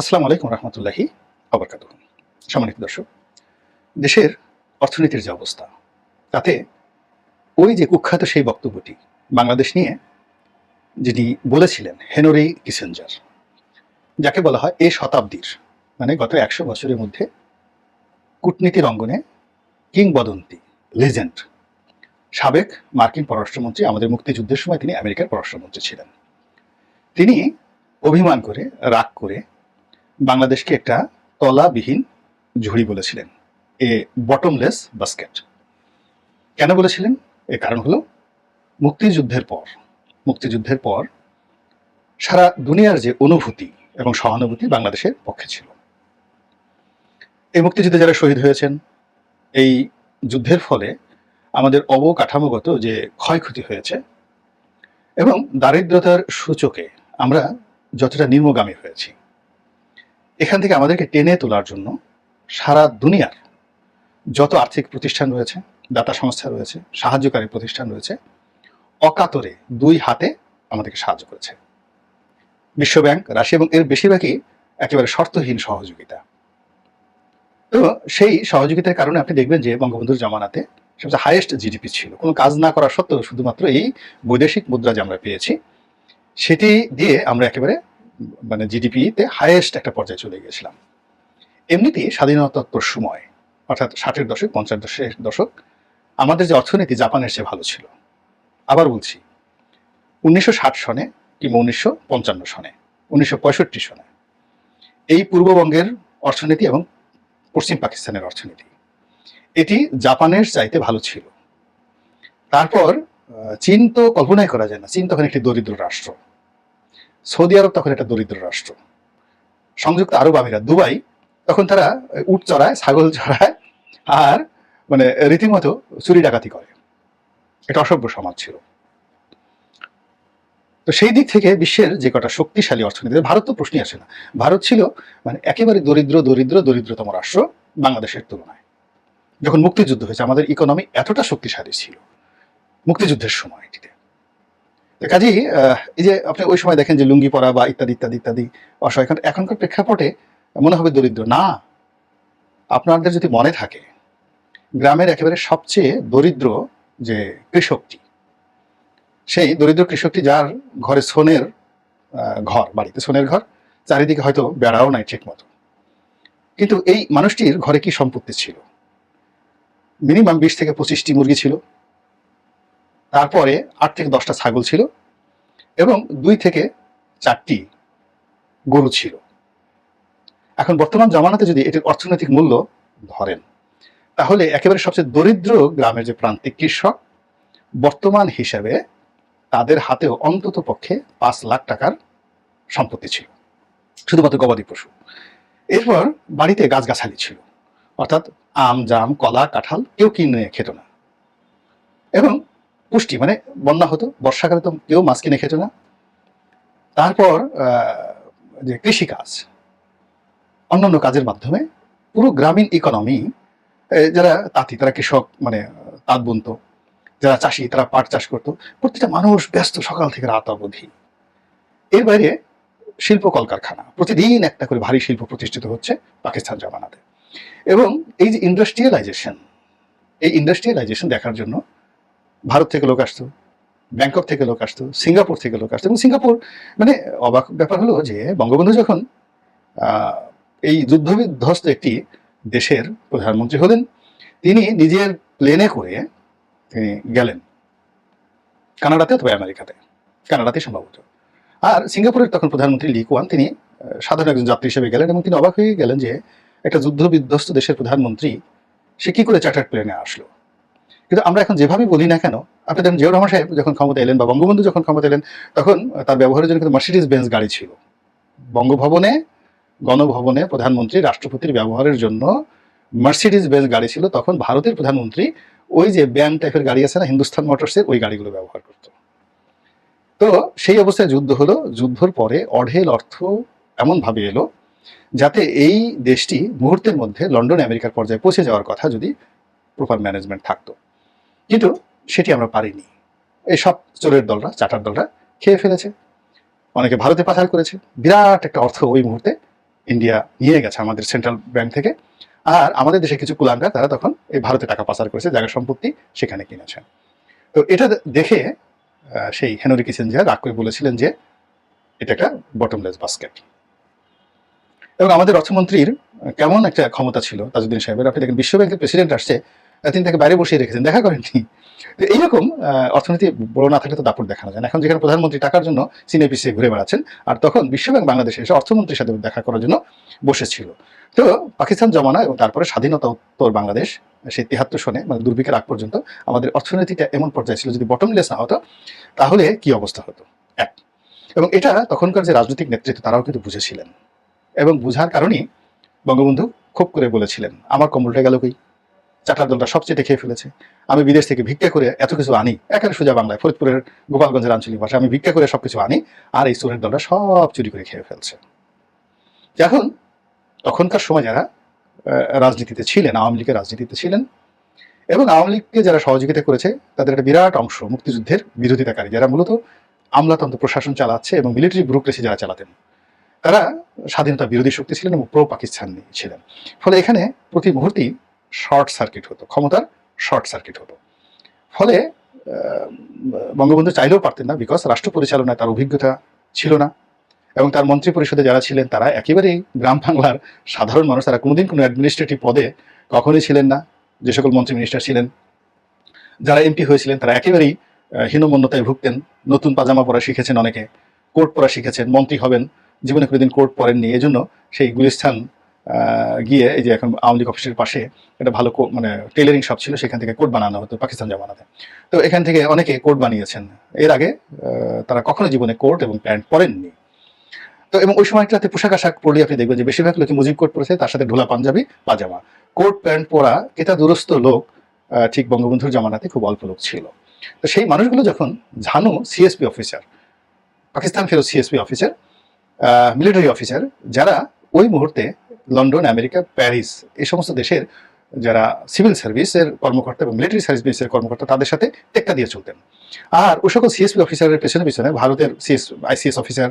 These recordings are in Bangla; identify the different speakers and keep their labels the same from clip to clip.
Speaker 1: আসসালামু আলাইকুম রহমতুল্লাহি আবরকাত সম্মানিত দর্শক, দেশের অর্থনীতির যে অবস্থা, তাতে ওই যে কুখ্যাত সেই বক্তব্যটি বাংলাদেশ নিয়ে যিনি বলেছিলেন, হেনরি কিসেঞ্জার, যাকে বলা হয় এ শতাব্দীর মানে গত একশো বছরের মধ্যে কূটনীতির অঙ্গনে কিংবদন্তি, লেজেন্ড, সাবেক মার্কিন পররাষ্ট্রমন্ত্রী, আমাদের মুক্তিযুদ্ধের সময় তিনি আমেরিকার পররাষ্ট্রমন্ত্রী ছিলেন। তিনি অভিমান করে, রাগ করে বাংলাদেশকে একটা তলাবিহীন ঝুড়ি বলেছিলেন, এ বটমলেস বাস্কেট। কেন বলেছিলেন? এর কারণ হলো মুক্তিযুদ্ধের পর মুক্তিযুদ্ধের পর সারা দুনিয়ার যে অনুভূতি এবং সহানুভূতি বাংলাদেশের পক্ষে ছিল। এই মুক্তিযুদ্ধে যারা শহীদ হয়েছেন, এই যুদ্ধের ফলে আমাদের অবকাঠামোগত যে ক্ষয়ক্ষতি হয়েছে এবং দারিদ্রতার সূচকে আমরা যতটা নিম্নগামী হয়েছি এখান থেকে আমাদেরকে টেনে তোলার জন্য সারা দুনিয়ার যত আর্থিক প্রতিষ্ঠান রয়েছে, দাতা সংস্থা রয়েছে, সাহায্যকারী প্রতিষ্ঠান রয়েছে, অকাতরে দুই হাতে আমাদেরকে সাহায্য করেছে। বিশ্বব্যাংক, রাশিয়া এবং এর বেশিরভাগই একেবারে শর্তহীন সহযোগিতা। তো সেই সহযোগিতার কারণে আপনি দেখবেন যে বঙ্গবন্ধুর জামানাতে সবচেয়ে হাইয়েস্ট জিডিপি ছিল। কোনো কাজ না করা সত্ত্বেও শুধুমাত্র এই বৈদেশিক মুদ্রা যে আমরা পেয়েছি, সেটি দিয়ে আমরা একেবারে মানে জিডিপিতে হায়েস্ট একটা পর্যায়ে চলে গিয়েছিলাম। এমনিতেই স্বাধীনতাত্তর সময়, অর্থাৎ ষাটের দশক, পঞ্চাশ দশের দশক, আমাদের যে অর্থনীতি জাপানের চেয়ে ভালো ছিল। আবার বলছি, উনিশশো ষাট সনে কিংবা উনিশশো পঞ্চান্ন সনে, উনিশশো পঁয়ষট্টি সনে, এই পূর্ববঙ্গের অর্থনীতি এবং পশ্চিম পাকিস্তানের অর্থনীতি, এটি জাপানের চাইতে ভালো ছিল। তারপর চীন তো কল্পনাই করা যায় না। চীন তখন একটি দরিদ্র রাষ্ট্র। সৌদি আরব তখন একটা দরিদ্র রাষ্ট্র। সংযুক্ত আরব আমিরাত, দুবাই, তখন তারা উট চড়ায়, ছাগল চড়ায়, আর মানে রীতিমতো চুরি ডাকাতি করে। এটা অসভ্য সমাজ ছিল। তো সেই দিক থেকে বিশ্বের যে কটা শক্তিশালী অর্থনীতি ভারত তো প্রশ্নই আসে না। ভারত ছিল মানে একেবারে দরিদ্র দরিদ্র, দরিদ্রতম রাষ্ট্র বাংলাদেশের তুলনায়। যখন মুক্তিযুদ্ধ হয়েছে, আমাদের ইকোনমি এতটা শক্তিশালী ছিল। মুক্তিযুদ্ধের সময় এটিতে। তো কাজেই এই যে আপনি ওই সময় দেখেন যে লুঙ্গি পরা বা ইত্যাদি ইত্যাদি ইত্যাদি অসহায়, এখন, এখনকার প্রেক্ষাপটে মনে হবে দরিদ্র। না, আপনাদের যদি মনে থাকে, গ্রামের একেবারে সবচেয়ে দরিদ্র যে কৃষকটি, সেই দরিদ্র কৃষকটি যার ঘরে সোনের ঘর, বাড়িতে সোনের ঘর, চারিদিকে হয়তো বেড়াও নাই ঠিক মতো কিন্তু এই মানুষটির ঘরে কি সম্পত্তি ছিল? মিনিমাম বিশ থেকে পঁচিশটি মুরগি ছিল। তারপরে আট থেকে দশটা ছাগল ছিল এবং দুই থেকে চারটি গরু ছিল। এখন বর্তমান জামানাতে যদি এটির অর্থনৈতিক মূল্য ধরেন, তাহলে একেবারে সবচেয়ে দরিদ্র গ্রামের যে প্রান্তিক কৃষক, বর্তমান হিসাবে তাদের হাতেও অন্তত পক্ষে পাঁচ লাখ টাকার সম্পত্তি ছিল। শুধুমাত্র গবাদি পশু। এরপর বাড়িতে গাছগাছালি ছিল। অর্থাৎ আম, জাম, কলা, কাঁঠাল কেউ কিনে খেত না। এবং পুষ্টি মানে বন্যা হতো, বর্ষাকালে তো কেউ মাছ কিনে খেত না। তারপর যে কৃষিকাজ, অন্যান্য কাজের মাধ্যমে পুরো গ্রামীণ ইকোনমি যারা তাঁতি, তারা কৃষক মানে তাঁত বুনতো, যারা চাষি, তারা পাট চাষ করতো, প্রতিটা মানুষ ব্যস্ত সকাল থেকে রাত অবধি। এর বাইরে শিল্প কলকারখানা, প্রতিদিন একটা করে ভারী শিল্প প্রতিষ্ঠিত হচ্ছে পাকিস্তান জামানাতে। এবং এই যে ইন্ডাস্ট্রিয়ালাইজেশন এই ইন্ডাস্ট্রিয়ালাইজেশন দেখার জন্য ভারত থেকে লোক আসতো, ব্যাংকক থেকে লোক আসতো, সিঙ্গাপুর থেকে লোক আসতো। এবং সিঙ্গাপুর মানে অবাক ব্যাপার হলো যে বঙ্গবন্ধু যখন এই যুদ্ধ বিধ্বস্ত একটি দেশের প্রধানমন্ত্রী হলেন, তিনি নিজের প্লেনে করে তিনি গেলেন। কানাডাতে অথবা আমেরিকাতে। কানাডাতে সম্ভবত। আর সিঙ্গাপুরের তখন প্রধানমন্ত্রী লি কুয়ান তিনি সাধারণ একজন যাত্রী হিসেবে গেলেন এবং তিনি অবাক হয়ে গেলেন যে একটা যুদ্ধ বিধ্বস্ত দেশের প্রধানমন্ত্রী, সে কি করে চার্টার্ড প্লেনে আসলো? কিন্তু আমরা এখন যেভাবে বলি না কেন, আপনি দেখেন জিয়াউর রহমান সাহেব যখন ক্ষমতা এলেন বা বঙ্গবন্ধু যখন ক্ষমতা এলেন, তখন তার ব্যবহারের জন্য কিন্তু মার্সিডিজ বেঞ্চ গাড়ি ছিল। বঙ্গভবনে, গণভবনে প্রধানমন্ত্রী, রাষ্ট্রপতির ব্যবহারের জন্য মার্সিডিজ বেঞ্চ গাড়ি ছিল, তখন ভারতের প্রধানমন্ত্রী ওই যে ব্যান টাইপের গাড়ি আছে না, হিন্দুস্তান মোটরসের ওই গাড়িগুলো ব্যবহার করত। তো সেই অবস্থায় যুদ্ধ হলো, যুদ্ধর পরে অঢেল অর্থ এমনভাবে এলো যাতে এই দেশটি মুহূর্তের মধ্যে লন্ডন, আমেরিকার পর্যায়ে পৌঁছে যাওয়ার কথা যদি প্রপার ম্যানেজমেন্ট থাকতো। কিন্তু সেটি আমরা পারিনি। এই সব চোরের দলরা, চাটার দলরা খেয়ে ফেলেছে। অনেকে ভারতে পাচার করেছে। বিরাট একটা অর্থ ওই মুহূর্তে ইন্ডিয়া নিয়ে গেছে আমাদের সেন্ট্রাল ব্যাংক থেকে। আর আমাদের দেশে কিছু কুলাঙ্গা তারা তখন এই ভারতে টাকা পাচার করেছে, জায়গা সম্পত্তি সেখানে কিনেছে। তো এটা দেখে সেই হেনরি কিসেঞ্জার রাগ করে বলেছিলেন যে, এটা একটা বটমলেস বাস্কেট এবং আমাদের অর্থমন্ত্রীর কেমন একটা ক্ষমতা ছিল, তাজউদ্দিন সাহেবের। আপনি দেখেন, বিশ্বব্যাংকের প্রেসিডেন্ট আসছে তিনি তাকে বাইরে বসিয়ে রেখেছেন, দেখা করেননি। তো এইরকম অর্থনীতি বড় না থাকলে তো দাপট দেখানো যায় না। এখন যেখানে প্রধানমন্ত্রী টাকার জন্য সিনে পিছিয়ে ঘুরে বেড়াচ্ছেন, আর তখন বিশ্বব্যাংক বাংলাদেশে এসে অর্থমন্ত্রীর সাথে দেখা করার জন্য বসেছিল। তো পাকিস্তান জমানা এবং তারপরে স্বাধীনতা উত্তর বাংলাদেশ, সেই তিহাত্তর সনে মানে দুর্ভিক্ষের আগ পর্যন্ত, আমাদের অর্থনীতিটা এমন পর্যায়ে ছিল যদি বটমলেস না হতো, তাহলে কি অবস্থা হতো? এক। এবং এটা তখনকার যে রাজনৈতিক নেতৃত্ব, তারাও কিন্তু বুঝেছিলেন। এবং বুঝার কারণেই বঙ্গবন্ধু খুব করে বলেছিলেন, আমার কম্বলটা গেল কই? চাটার দলটা সব চেটে খেয়ে ফেলেছে। আমি বিদেশ থেকে ভিক্ষা করে এত কিছু আনি। একেবারে সোজা বাংলায়, ফরিদপুরের গোপালগঞ্জের আঞ্চলিক ভাষা আমি ভিক্ষা করে সবকিছু আনি আর এই চোরের দলটা সব চুরি করে খেয়ে ফেলছে। এখন তখনকার সময় যারা রাজনীতিতে ছিলেন, আওয়ামী লীগের রাজনীতিতে ছিলেন এবং আওয়ামী লীগকে যারা সহযোগিতা করেছে, তাদের একটা বিরাট অংশ মুক্তিযুদ্ধের বিরোধিতাকারী, যারা মূলত আমলাতন্ত্র প্রশাসন চালাচ্ছে এবং মিলিটারি ব্যুরোক্রেসি যারা চালাতেন, তারা স্বাধীনতা বিরোধী শক্তি ছিলেন এবং প্রো পাকিস্তান ছিলেন। ফলে এখানে প্রতি মুহূর্তেই শর্ট সার্কিট হতো ক্ষমতার শর্ট সার্কিট হতো। ফলে বঙ্গবন্ধু চাইলেও পারতেন না বিকজ রাষ্ট্র পরিচালনায় তার অভিজ্ঞতা ছিল না এবং তার মন্ত্রী পরিষদে যারা ছিলেন তারা একেবারেই গ্রাম বাংলার সাধারণ মানুষ তারা কোনোদিন কোনো অ্যাডমিনিস্ট্রেটিভ পদে কখনোই ছিলেন না যে সকল মন্ত্রী মিনিস্টার ছিলেন। যারা এমপি হয়েছিলেন তারা একেবারেই হীনমন্যতায় ভুগতেন নতুন পাজামা পরা শিখেছেন অনেকে কোট পরা শিখেছেন মন্ত্রী হবেন জীবনে কোনোদিন কোট পরেননি এজন্য সেই গুলিস্তান আহ, গিয়ে এই যে এখন আওয়ামী লীগ অফিসের পাশে একটা ভালো মানে টেলারিং শপ ছিল, সেখান থেকে কোট বানানো হতো পাকিস্তান জামানাতে। তো এখান থেকে অনেকে কোট বানিয়েছেন। এর আগে তারা কখনো জীবনে কোট এবং প্যান্ট পরেননি। তো এবং ওই সময়টাতে পোশাক আশাক পরলে আপনি দেখবেন যে বেশিরভাগ লোকে মুজিব কোট পরেছে, তার সাথে ঢোলা পাঞ্জাবি, পাজামা। কোট, প্যান্ট পরা কেতা দুরস্ত লোক ঠিক বঙ্গবন্ধুর জামানাতে খুব অল্প লোক ছিল। তো সেই মানুষগুলো যখন ঝানু সিএসপি অফিসার পাকিস্তান ফেরত সিএসপি অফিসার মিলিটারি অফিসার যারা ওই মুহূর্তে লন্ডন, আমেরিকা, প্যারিস, এই সমস্ত দেশের যারা সিভিল সার্ভিসের কর্মকর্তা এবং মিলিটারি সার্ভিসের কর্মকর্তা, তাদের সাথে টেক্কা দিয়ে চলতেন। আর ওই সকল সিএসপি অফিসারের পেছনে পেছনে ভারতের সিএস আইসিএস অফিসার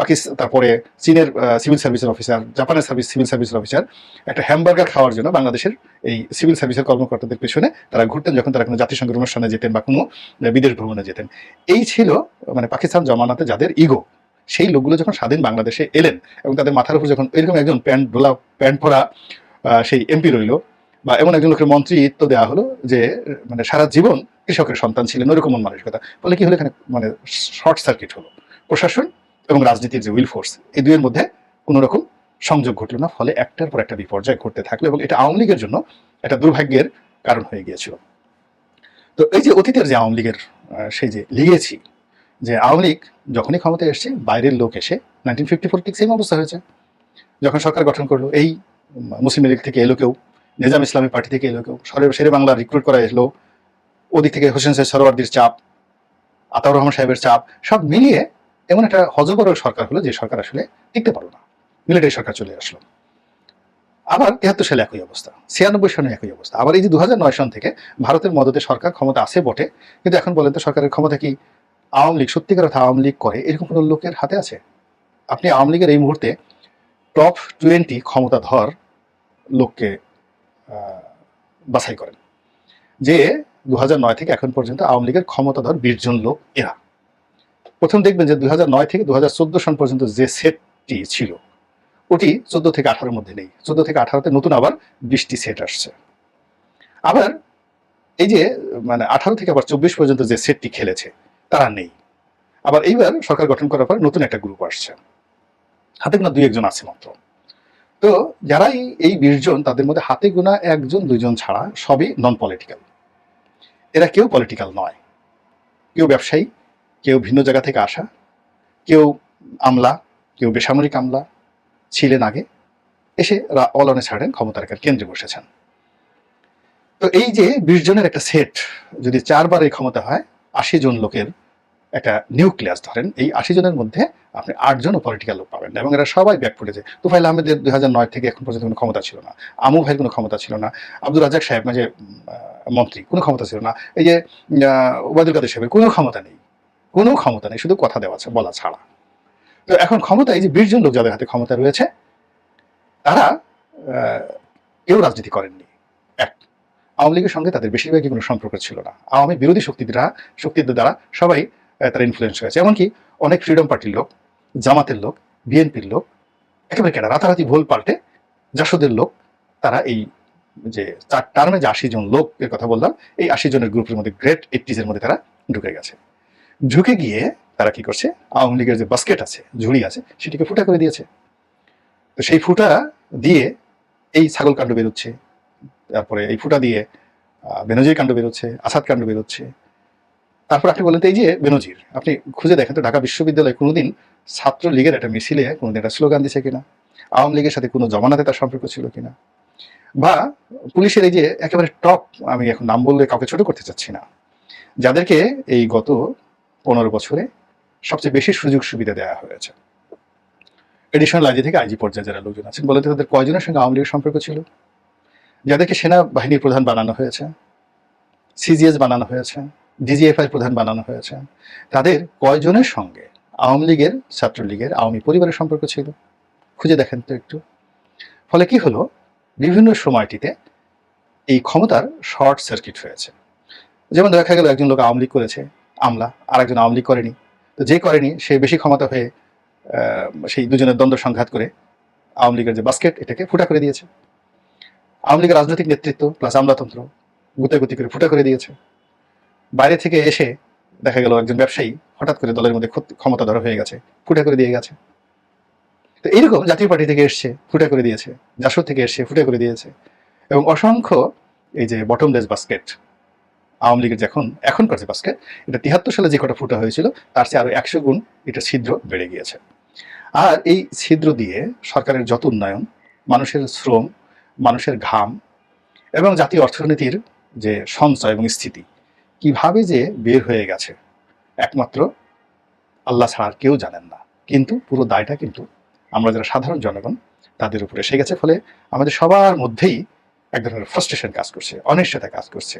Speaker 1: পাকিস্তান তারপরে চীনের সিভিল সার্ভিসের অফিসার জাপানের সার্ভিস সিভিল সার্ভিসের অফিসার একটা হ্যামবার্গার খাওয়ার জন্য বাংলাদেশের এই সিভিল সার্ভিসের কর্মকর্তাদের পেছনে তারা ঘুরতেন, যখন তারা কোনো জাতিসংঘের অনুষ্ঠানে যেতেন বা কোনো বিদেশ ভ্রমণে যেতেন। এই ছিল মানে পাকিস্তান জমানাতে যাদের ইগো সেই লোকগুলো যখন স্বাধীন বাংলাদেশে এলেন এবং তাদের মাথার উপর যখন এরকম একজন প্যান্ট ডোলা প্যান্ট পরা সেই এমপি রইল বা এমন একজন লোকের মন্ত্রিত্ব দেওয়া হলো যে মানে সারা জীবন কৃষকের সন্তান ছিলেন ওইরকম মন মানসিকতা। ফলে কি হলো এখানে মানে শর্ট সার্কিট হলো। প্রশাসন এবং রাজনীতির যে উইল ফোর্স এই দুইয়ের মধ্যে কোনো রকম সংযোগ ঘটলো না। ফলে একটার পর একটা বিপর্যয় ঘটতে থাকল এবং এটা আওয়ামী লীগের জন্য একটা দুর্ভাগ্যের কারণ হয়ে গিয়েছিল। তো এই যে অতীতের যে আওয়ামী লীগের সেই যে লিগেছি যে আওয়ামী লীগ যখনই ক্ষমতায় এসছে, বাইরের লোক এসে নাইনটিন ফিফটি ফোর ঠিক সেম অবস্থা হয়েছে। যখন সরকার গঠন করল, এই মুসলিম লীগ থেকে এলো কেউ, নিজাম ইসলামী পার্টি থেকে এলো কেউ, সরে শেরে বাংলা রিক্রুট করা এলো, ওদিক থেকে হোসেন সাহেব সরোয়ার্দির চাপ, আতাউর রহমান সাহেবের চাপ, সব মিলিয়ে এমন একটা হজবর সরকার হলো যে সরকার আসলে টিকতে পারল না। মিলিটারি সরকার চলে আসলো। আবার তিয়াত্তর সালে একই অবস্থা, ছিয়ানব্বই সালে একই অবস্থা। আবার এই যে দু নয় সন থেকে ভারতের মদতে সরকার ক্ষমতা আছে বটে, কিন্তু এখন বলেন তো সরকারের ক্ষমতা কি? আওয়ামী লীগ সত্যিকার অর্থে আওয়ামী লীগ করে, এরকম কোনো লোকের হাতে আছে? আপনি আওয়ামী লীগের এই মুহূর্তে টপ টোয়েন্টি ক্ষমতাধর লোককে বাছাই করেন। যে দু নয় থেকে এখন পর্যন্ত আওয়ামী লীগের ক্ষমতাধর বিশ জন লোক এরা। প্রথম দেখবেন যে দুই নয় থেকে দু হাজার চোদ্দ সন পর্যন্ত যে সেটটি ছিল, ওটি চোদ্দ থেকে আঠারোর মধ্যে নেই। চোদ্দ থেকে আঠারোতে নতুন আবার বিশটি সেট আসছে। আবার এই যে মানে আঠারো থেকে আবার চব্বিশ পর্যন্ত যে সেটটি খেলেছে তারা নেই। আবার এইবার সরকার গঠন করার পর নতুন একটা গ্রুপ আসছে। হাতে গোনা দুই একজন আছে মাত্র। তো যারাই এই বিশ জন, তাদের মধ্যে হাতে গোনা একজন, দুইজন ছাড়া সবই নন পলিটিক্যাল এরা কেউ পলিটিক্যাল নয়। কেউ ব্যবসায়ী, কেউ ভিন্ন জায়গা থেকে আসা, কেউ আমলা, কেউ বেসামরিক আমলা ছিলেন আগে এসে অলনে ছাড়েন ক্ষমতার কেন্দ্রে বসেছেন। তো এই যে বিশ জনের একটা সেট যদি চারবার এই ক্ষমতা হয়, আশি জন লোকের একটা নিউক্লিয়াস ধরেন, এই আশি জনের মধ্যে আপনি আটজন পলিটিক্যাল লোক পাবেন। এবং এরা সবাই ব্যাক ফুটেছে। তুফাইল আহমেদের দুই হাজার নয় থেকে এখন পর্যন্ত কোনো ক্ষমতা ছিল না। আমু ভাইয়ের কোনো ক্ষমতা ছিল না। আব্দুল রাজাক সাহেব যে মন্ত্রী, কোনো ক্ষমতা ছিল না। এই যে ওবায়দুল কাদের সাহেবের কোনো ক্ষমতা নেই। কোনো ক্ষমতা নেই, শুধু কথা দেওয়া আছে, বলা ছাড়া। তো এখন ক্ষমতা, এই যে বিশ জন লোক যাদের হাতে ক্ষমতা রয়েছে, তারা কেউ রাজনীতি করেননি। এক, আওয়ামী লীগের সঙ্গে তাদের বেশিরভাগই কোনো সম্পর্ক ছিল না। আওয়ামী বিরোধী শক্তিরা, শক্তিদের দ্বারা সবাই তারা ইনফ্লুয়েন্স হয়েছে এমনকি অনেক ফ্রিডম পার্টির লোক, জামাতের লোক বিএনপির লোক, একেবারে কেনা রাতারাতি ভুল পাল্টে জাসদের লোক, তারা এই যে চার টার্মে যে আশি জন লোকের কথা বললাম, এই আশি জনের গ্রুপের মধ্যে গ্রেট এইটিজের মধ্যে তারা ঢুকে গেছে। ঢুকে গিয়ে তারা কি করছে? আওয়ামী লীগের যে বাস্কেট আছে, ঝুড়ি আছে, সেটিকে ফুটা করে দিয়েছে। তো সেই ফুটা দিয়ে এই ছাগল কাণ্ড বেরোচ্ছে। তারপরে এই ফুটা দিয়ে বেনজির কাণ্ড বেরোচ্ছে, আসাদ কাণ্ড বেরোচ্ছে। তারপর আপনি বলেন এই যে বেনজির, আপনি খুঁজে দেখেন তো ঢাকা বিশ্ববিদ্যালয়ে কোনোদিন ছাত্র লীগের একটা মিছিলে কোনোদিন একটা স্লোগান দিছে কিনা? আওয়ামী লীগের সাথে কোনো জমানাতে তার সম্পর্ক ছিল কিনা? বা পুলিশের এই যে একেবারে টপ, আমি এখন নাম বললে কাউকে ছোট করতে চাচ্ছি না, যাদেরকে এই গত পনেরো বছরে সবচেয়ে বেশি সুযোগ সুবিধা দেওয়া হয়েছে। এডিশনাল আইজি থেকে আইজি পর্যায়ে যারা লোকজন আছেন বলতে তাদের কয়জনের সঙ্গে আওয়ামী লীগের সম্পর্ক ছিল? যাদেরকে সেনাবাহিনীর প্রধান বানানো হয়েছে সিজিএস বানানো হয়েছে ডিজিএফআই প্রধান বানানো হয়েছে। তাদের কয়জনের সঙ্গে আওয়ামী লীগের, ছাত্রলীগের, আওয়ামী পরিবারের সম্পর্ক ছিল? খুঁজে দেখেন তো একটু। ফলে কি হলো? বিভিন্ন সময়টিতে এই ক্ষমতার শর্ট সার্কিট হয়েছে। যেমন দেখা গেল, একজন লোক আওয়ামী লীগ করেছে, আমলা আর একজন আওয়ামী লীগ করেনি। তো যে করেনি, সে বেশি ক্ষমতা হয়ে সেই দুজনের দ্বন্দ্ব সংঘাত করে আওয়ামী লীগের যে বাস্কেট, এটাকে ফুটা করে দিয়েছে। আওয়ামী লীগের রাজনৈতিক নেতৃত্ব, প্লাস আমলাতন্ত্র, গুতাগুতি করে ফুটা করে দিয়েছে। বাইরে থেকে এসে দেখা গেল একজন ব্যবসায়ী হঠাৎ করে দলের মধ্যে ক্ষমতা ধরা হয়ে গেছে, ফুটা করে দিয়ে গেছে। তো এইরকম জাতীয় পার্টি থেকে এসছে, ফুটা করে দিয়েছে জাসদ থেকে এসছে, ফুটা করে দিয়েছে। এবং অসংখ্য এই যে বটম বটমলেস বাস্কেট আওয়ামী লীগের যখন এখন যে বাস্কেট এটা তিহাত্তর সালে যে কটা ফুটা হয়েছিল, তার চেয়ে আরও একশো গুণ এটা ছিদ্র বেড়ে গিয়েছে। আর এই ছিদ্র দিয়ে সরকারের যত উন্নয়ন, মানুষের শ্রম, মানুষের ঘাম এবং জাতীয় অর্থনীতির যে সঞ্চয় এবং স্থিতি কীভাবে যে বের হয়ে গেছে, একমাত্র আল্লাহ ছাড়া আর কেউ জানেন না। কিন্তু পুরো দায়টা কিন্তু আমরা যারা সাধারণ জনগণ, তাদের উপরে এসে গেছে। ফলে আমাদের সবার মধ্যেই এক ধরনের ফ্রাস্ট্রেশন কাজ করছে, অনিশ্চয়তা কাজ করছে।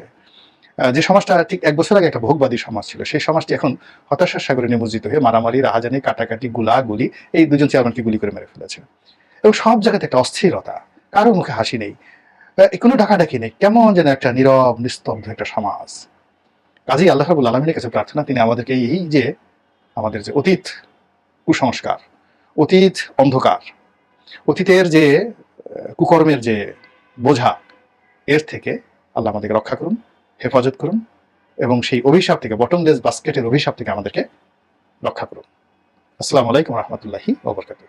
Speaker 1: যে সমাজটা ঠিক এক বছর আগে একটা ভোগবাদী সমাজ ছিল, সেই সমাজটি এখন হতাশার সাগরে নিমজ্জিত হয়ে মারামারি, রাহাজানি, কাটাকাটি গুলা গুলি এই দুজন চেয়ারম্যানকে গুলি করে মেরে ফেলেছে। এবং সব জায়গাতে একটা অস্থিরতা, কারও মুখে হাসি নেই। কোনো ডাকাডাকি নেই। কেমন যেন একটা নীরব, নিস্তব্ধ একটা সমাজ। কাজী আল্লাহ রাবুল আলমিনের কাছে প্রার্থনা, তিনি আমাদেরকে এই যে আমাদের যে অতীত কুসংস্কার, অতীত অন্ধকার, অতীতের যে কুকর্মের যে বোঝা, এর থেকে আল্লাহ আমাদেরকে রক্ষা করুন, হেফাজত করুন এবং সেই অভিশাপ থেকে বটমলেস বাস্কেটের অভিশাপ থেকে আমাদেরকে রক্ষা করুন। আসসালামু আলাইকুম রহমতুল্লাহি ওবরকাতুহ